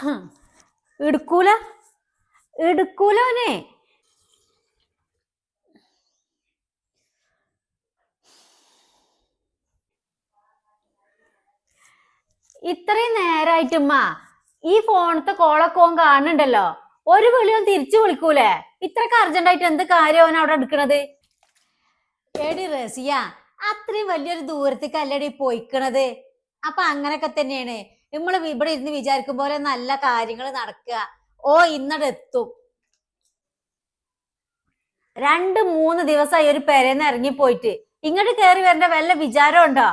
എടുക്കൂല? എടുക്കൂലോനെ ഇത്രയും നേരായിട്ടുമ്മ ഈ ഫോണത്തെ കോളൊക്കെ ഓൻ കാണുന്നുണ്ടല്ലോ. ഒരു വിളിയും തിരിച്ചു വിളിക്കൂലേ? ഇത്രക്ക് അർജന്റായിട്ട് എന്ത് കാര്യം അവൻ അവിടെ എടുക്കണത്? എടി റസിയ അത്രയും വലിയൊരു ദൂരത്തേക്ക് അല്ലടി പോയിക്കണത്. അപ്പൊ അങ്ങനൊക്കെ തന്നെയാണ്. നമ്മൾ ഇവിടെ ഇരുന്ന് വിചാരിക്കും പോലെ നല്ല കാര്യങ്ങൾ നടക്കുക. ഓ ഇന്നടെ എത്തും. രണ്ട് മൂന്ന് ദിവസമായി ഒരു പെരേന്ന് ഇറങ്ങി പോയിട്ട് ഇങ്ങോട്ട് കയറി വരേണ്ട വല്ല വിചാരം ഉണ്ടോ?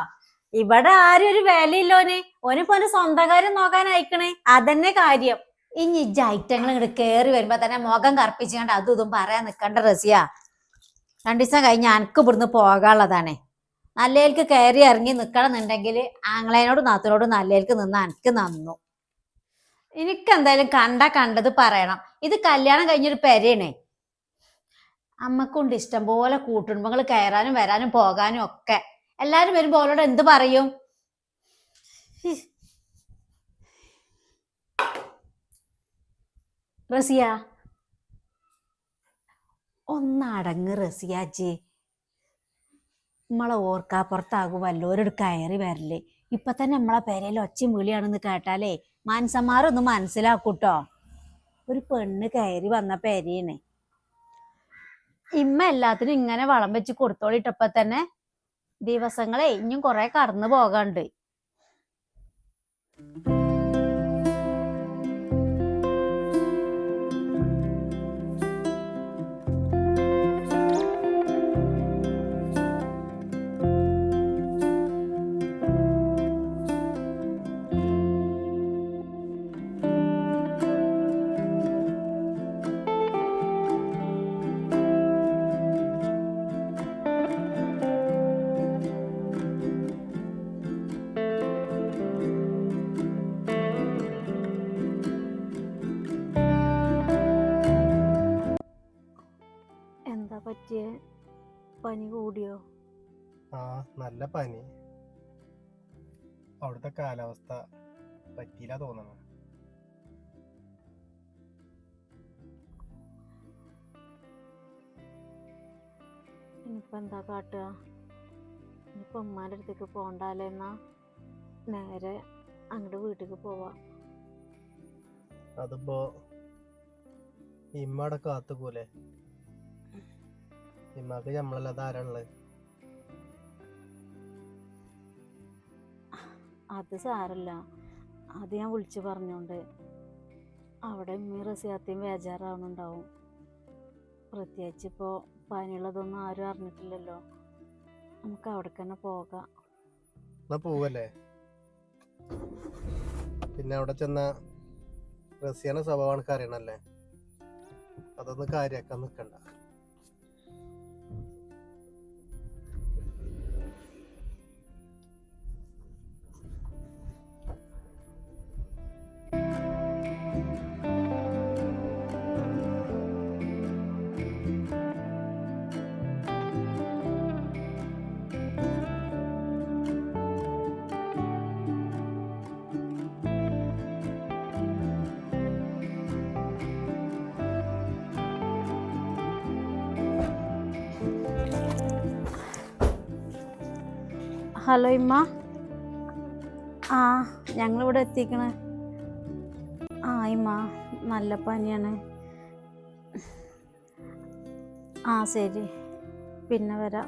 ഇവിടെ ആരും ഒരു വിലയില്ലോനെ ഓനിപ്പോ ഓന്. സ്വന്തം കാര്യം നോക്കാൻ അയക്കണേ അതന്നെ കാര്യം. ഇനി ജൈറ്റങ്ങൾ ഇങ്ങോട്ട് കയറി വരുമ്പോ തന്നെ മുഖം കറുപ്പിച്ചുകൊണ്ട് അതും ഇതും പറയാൻ നിക്കണ്ട റസിയ. രണ്ടു ദിവസം കഴിഞ്ഞ് എനിക്ക് ഇവിടുന്ന് പോകാനുള്ളതാണേ. നല്ലേൽക്ക് കയറി ഇറങ്ങി നിൽക്കണമെന്നുണ്ടെങ്കിൽ ആങ്ങളേനോട് നാത്തിനോട് നല്ലേൽക്ക് നിന്ന് എനിക്ക് നന്നു. എനിക്ക് എന്തായാലും കണ്ട കണ്ടത് പറയണം. ഇത് കല്യാണം കഴിഞ്ഞൊരു പെരയണേ അമ്മക്കുണ്ട് ഇഷ്ടം പോലെ കൂട്ടുകുടുംബങ്ങൾ കയറാനും വരാനും പോകാനും ഒക്കെ. എല്ലാരും വരുമ്പോ അവളോട് എന്ത് പറയും? റസിയ ഒന്നടങ്ങ് റസിയാച്ചി നമ്മളെ ഓർക്കാപ്പുറത്താകും വല്ലോരോട് കയറി വരൽ. ഇപ്പൊ തന്നെ നമ്മളെ പെരയിൽ ഒച്ചയും വിളിയാണെന്ന് കേട്ടാലേ മാനസന്മാരൊന്ന് മനസ്സിലാക്കൂട്ടോ. ഒരു പെണ്ണ് കയറി വന്ന പെരയാണ് ഇമ്മ എല്ലാത്തിനും ഇങ്ങനെ വളം വെച്ച് കൊടുത്തോളിട്ടപ്പോ തന്നെ ദിവസങ്ങളെ ഇനിയും കുറെ കടന്നു പോകാണ്ട്. പറ്റിയ പനി കൂടിയോ? ആ നല്ല പനി. അവിടുത്തെ കാലാവസ്ഥ പറ്റിയില്ല തോന്നണ. ഇനിയിപ്പോ എന്താ കാട്ടുക? ഇനിയിപ്പോ ഉമ്മാന്റെ അടുത്തേക്ക് പോകണ്ടാലേ എന്നാ? നേരെ അങ്ങോട്ട് വീട്ടിലേക്ക് പോവാ. അതിപ്പോ ഇമ്മടെ കാത്തുപോലെ ഇമ്മക്ക് നമ്മളല്ലാതെ ആരാണുള്ളത് അത് സാരല്ല. അത് ഞാൻ വിളിച്ചു പറഞ്ഞോണ്ട്. അവിടെ ഉമ്മയും റസിയാത്തയും ബേജാറാവുന്നുണ്ടാവും പ്രത്യേകിച്ച് ഇപ്പോൾ പനിയുള്ളതൊന്നും ആരും അറിഞ്ഞിട്ടില്ലല്ലോ. നമുക്ക് അവിടെ തന്നെ പോകാം പോവല്ലേ? പിന്നെ അവിടെ ചെന്ന റസിയാന സ്വഭാവമാണ് അറിയണല്ലേ? അതൊന്ന് കാര്യാക്കാൻ നിക്കണ്ട. ഹലോ ഇമ്മ. ആ ഞങ്ങളിവിടെ എത്തിക്കണേ. ആ ഇമ്മ നല്ല പനിയാണ്. ആ ശരി. പിന്നെ വരാം.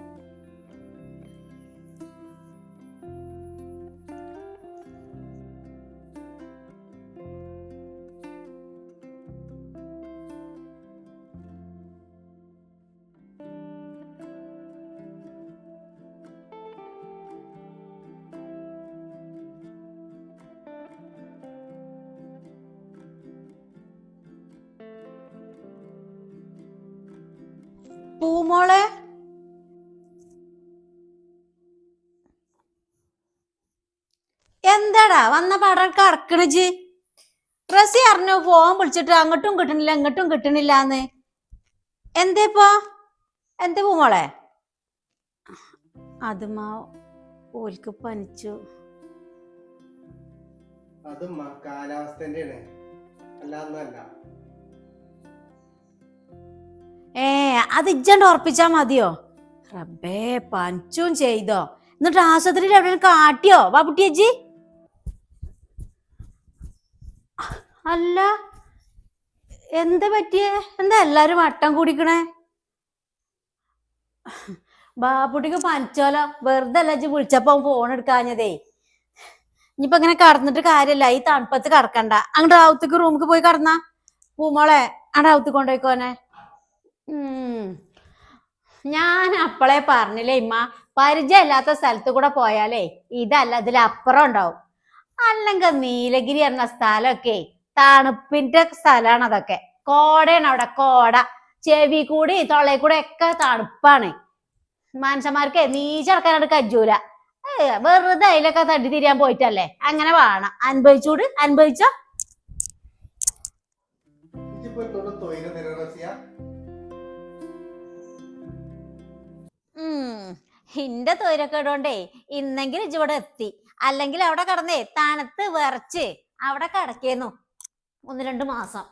പൂമോളെ എന്താടാ വന്ന പടം കറക്കണിച്ച് റസി അറിഞ്ഞു? ഫോൺ വിളിച്ചിട്ട് അങ്ങോട്ടും കിട്ടണില്ല ഇങ്ങോട്ടും കിട്ടണില്ലാന്ന്. എന്തേപ്പോ എന്തേ മോളെ? അതുമാ ഓൽക്ക് പനിച്ചു. അതുമാ കാലാവസ്ഥന്റെ അല്ലാന്നല്ല അത് ഇജ്ജണ്ട് ഉറപ്പിച്ചാ മതിയോ? റബ്ബേ പഞ്ചും ചെയ്തോ. എന്നിട്ട് ആശുപത്രിയിൽ എവിടെയും കാട്ടിയോ? ബാബുട്ടി അജ്ജി. അല്ല എന്ത് പറ്റിയേ? എന്താ എല്ലാരും വട്ടം കുടിക്കണേ? ബാബുട്ടിക്ക് പനിച്ചോലോ? വെറുതെ അല്ല ഇജ്ജ് വിളിച്ചപ്പോ ഫോൺ എടുക്കാഞ്ഞതേ. ഇനിയിപ്പൊ ഇങ്ങനെ കടന്നിട്ട് കാര്യല്ല. ഈ തണുപ്പത്ത് കടക്കണ്ട. അങ്ങോട്ട് റാവത്തേക്ക് റൂമിക്ക് പോയി കടന്നാ. പൂമോളെ അങ്ങോട്ട് ഔത്ത് കൊണ്ടുപോയിക്കോനെ ഉം. ഞാൻ അപ്പളെ പറഞ്ഞില്ലേ ഇമ്മ പരിചയമില്ലാത്ത സ്ഥലത്ത് കൂടെ പോയാലേ ഇതല്ല ഇതിലപ്പുറം ഉണ്ടാവും. അല്ലെങ്കിൽ നീലഗിരി എന്ന സ്ഥലമൊക്കെ തണുപ്പിന്റെ സ്ഥലമാണ് അതൊക്കെ. കോടയാണ് അവിടെ കോട. ചെവി കൂടി തൊള്ളേ കൂടെ ഒക്കെ തണുപ്പാണ്. മനുഷ്യന്മാർക്ക് നീച്ചടക്കാനായിട്ട് കജ്ജൂല. വെറുതെ അതിലൊക്കെ തട്ടി തിരിയാൻ പോയിട്ടല്ലേ? അങ്ങനെ വേണം. അനുഭവിച്ചൂട് അനുഭവിച്ചോ? ഇന്റെ തൊരക്കേടോണ്ടേ ഇന്നെങ്കിലും ഇവിടെ എത്തി. അല്ലെങ്കിൽ അവിടെ കടന്നേ തണുത്ത് വിറച്ച് അവിടെ കടക്കേന്നു. ഒന്ന് രണ്ട് മാസം.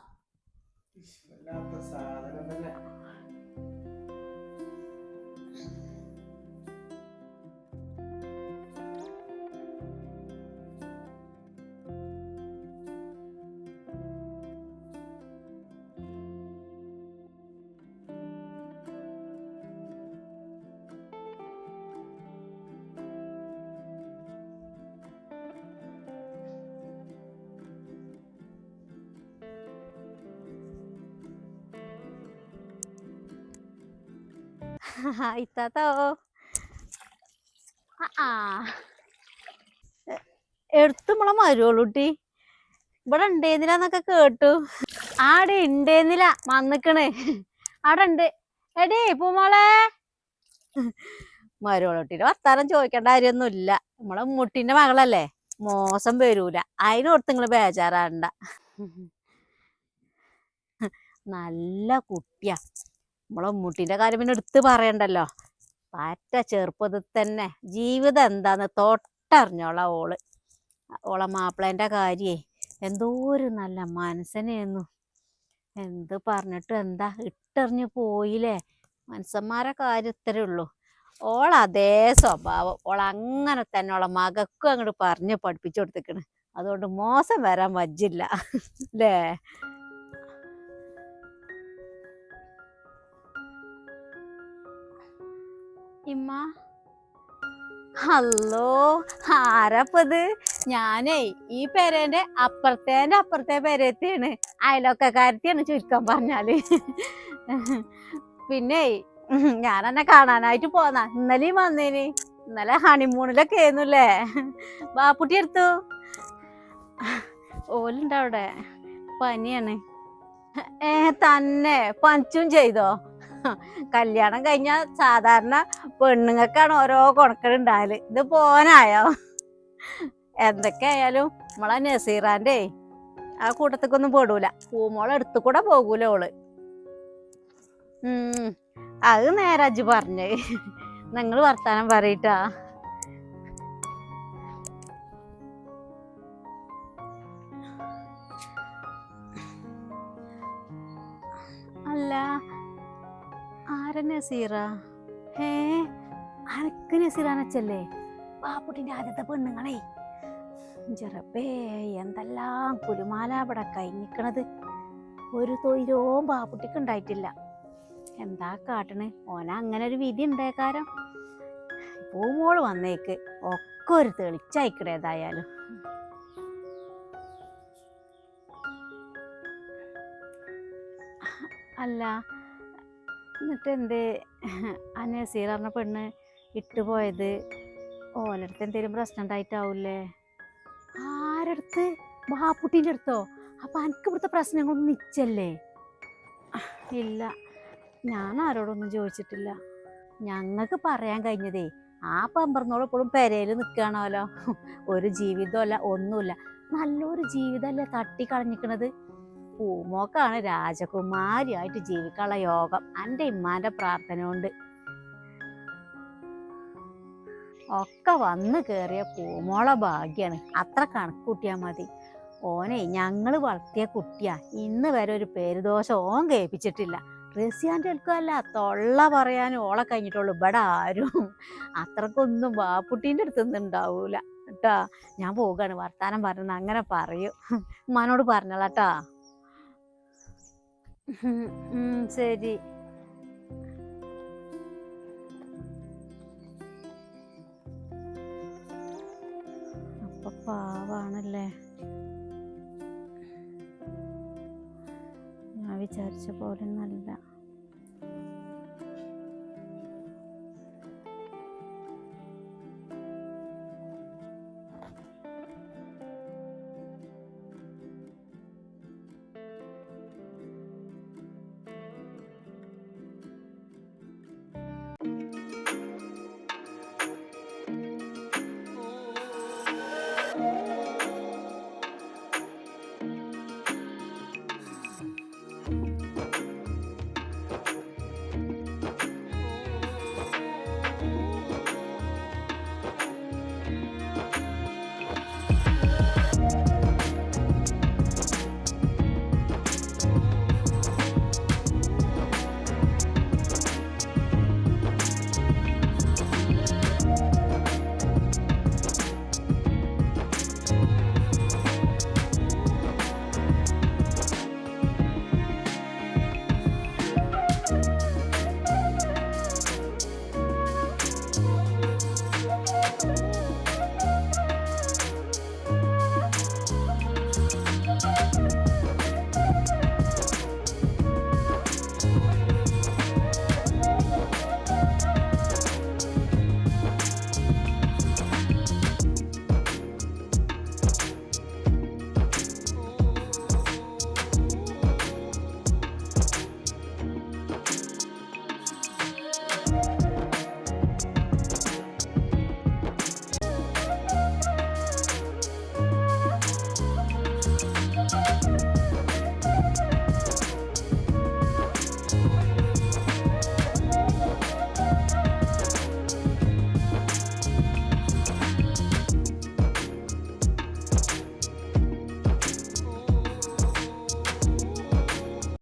ഇത്താത്തോ ആ എടുത്തു നമ്മളെ മരുവളുട്ടി ഇവിടെ ഉണ്ടേന്നില്ലാന്നൊക്കെ കേട്ടു. ആടെ ഉണ്ടേന്നില്ല വന്നിക്കണേ. അവിടെ ഉണ്ട് എടേ പൂമോളെ. മരുവളുട്ടിന്റെ വർത്താനം ചോദിക്കേണ്ട കാര്യമൊന്നുമില്ല നമ്മളെ മുട്ടിന്റെ മകളല്ലേ? മോശം വരൂല. അതിനോർത്ത് നിങ്ങൾ ബേജാറാണ്ട. നല്ല കുട്ടിയാ. നമ്മളെ മുട്ടിന്റെ കാര്യം പിന്നെ എടുത്ത് പറയണ്ടല്ലോ. പാറ്റ ചെറുപ്പത്തിൽ തന്നെ ജീവിതം എന്താന്ന് തൊട്ടറിഞ്ഞോളാം ഓൾ. ഓളെ മാപ്പിളേന്റെ കാര്യേ എന്തോ ഒരു നല്ല മനസ്സനെയെന്നു എന്ത് പറഞ്ഞിട്ട് എന്താ ഇട്ടെറിഞ്ഞ് പോയില്ലേ? മനുഷ്യന്മാരെ കാര്യം ഇത്രേ ഉള്ളൂ. ഓൾ അതേ സ്വഭാവം. ഓൾ അങ്ങനെ തന്നെ ഓളെ മകക്കും അങ്ങോട്ട് പറഞ്ഞ് പഠിപ്പിച്ചു കൊടുത്തേക്കണ്. അതുകൊണ്ട് മോശം വരാൻ വജ്ജില്ല. അല്ലേ? ഇമ്മ. ഹലോ ആരപ്പത്? ഞാനേ ഈ പെരേന്റെ അപ്പുറത്തേന്റെ അപ്പുറത്തെ പെരേത്തെയാണ്. അയലൊക്കക്കാരത്തിയാണ് ചുരുക്കം പറഞ്ഞാൽ. പിന്നെ ഞാൻ എന്നെ കാണാനായിട്ട് പോന്ന. ഇന്നലെയും വന്നേന്. ഇന്നലെ ഹണിമൂണിലൊക്കെ ആയിരുന്നുല്ലേ ബാപ്പുട്ടി എടുത്തു. ഓലുണ്ടവിടെ. പനിയാണ്. ഏ തന്നെ. പഞ്ചും ചെയ്തോ? കല്യാണം കഴിഞ്ഞ സാധാരണ പെണ്ണുങ്ങൾക്കാണ് ഓരോ കൊണക്കടുണ്ടാവൽ ഇത് പോനായോ? എന്തൊക്കെയായാലും നമ്മളെ നസീറാന്റെ ആ കൂട്ടത്തേക്കൊന്നും പോടൂല. പൂമോളെ അടുത്ത് കൂടെ പോകൂല ഓൾ. അത് നേരാജ് പറഞ്ഞേ. നിങ്ങൾ വർത്താനം പറയട്ടാ. നസീറ? ഏ അനക്ക് നസീറാനച്ചല്ലേ പാപ്പുട്ടിന്റെ ആദ്യത്തെ പെണ്ണുങ്ങളെ. ചെറുപ്പേ എന്തെല്ലാം കുലുമാല അവിടെ കഴിഞ്ഞിക്കണത് ഒരു തൊയിലവും പാപ്പുട്ടിക്ക് ഉണ്ടായിട്ടില്ല. എന്താ കാട്ടണ്? ഓന അങ്ങനെ ഒരു വിധി ഉണ്ടാക്കാരം. പൂമോൾ വന്നേക്ക്. ഒക്കെ ഒരു തെളിച്ചയക്കട ഏതായാലും അല്ല എന്നിട്ട് എന്തേ ആ നസീർ പറഞ്ഞ പെണ്ണ് ഇട്ടുപോയത് ഓലടുത്ത് എന്തേലും പ്രശ്നം ഉണ്ടായിട്ടാവൂലേ ആരടുത്ത്? ബാപ്പുട്ടീന്റെ അടുത്തോ? അപ്പൊ എനിക്ക് ഇവിടുത്തെ പ്രശ്നങ്ങളൊന്നും നിച്ചല്ലേ? ഇല്ല. ഞാൻ ആരോടൊന്നും ചോദിച്ചിട്ടില്ല. ഞങ്ങൾക്ക് പറയാൻ കഴിഞ്ഞതേ ആ പമ്പറന്നോളം ഇപ്പോഴും പെരയിൽ നിൽക്കുകയാണല്ലോ ഒരു ജീവിതമല്ല ഒന്നുമില്ല. നല്ലൊരു ജീവിതമല്ലേ തട്ടിക്കളഞ്ഞിക്കണത് പൂമോക്കാണ് രാജകുമാരിയായിട്ട് ജീവിക്കാനുള്ള യോഗം. എന്റെ ഇമ്മാന്റെ പ്രാർത്ഥന കൊണ്ട് ഒക്കെ വന്ന് കയറിയ പൂമോളെ ഭാഗ്യാണ്. അത്ര കണക്ക് കൂട്ടിയാൽ മതി. ഓനെ ഞങ്ങൾ വളർത്തിയ കുട്ടിയാ. ഇന്ന് വരെ ഒരു പേരുദോഷം ഓൻ കേൾപ്പിച്ചിട്ടില്ല. റസിയാന്റെ അടുക്കല്ല തൊള്ള പറയാനും ഓളെ കഴിഞ്ഞിട്ടുള്ളൂ. ഇവിടെ ആരും അത്രക്കൊന്നും വാപ്പുട്ടീന്റെ അടുത്തൊന്നും ഉണ്ടാവൂല. കേട്ടാ ഞാൻ പോവുകയാണ്. വർത്താനം പറഞ്ഞത് അങ്ങനെ പറയൂ. ഉമ്മാനോട് പറഞ്ഞോളാട്ടാ ശരി അപ്പൊ പാവാണല്ലേ? ഞാൻ വിചാരിച്ച പോലെ നല്ല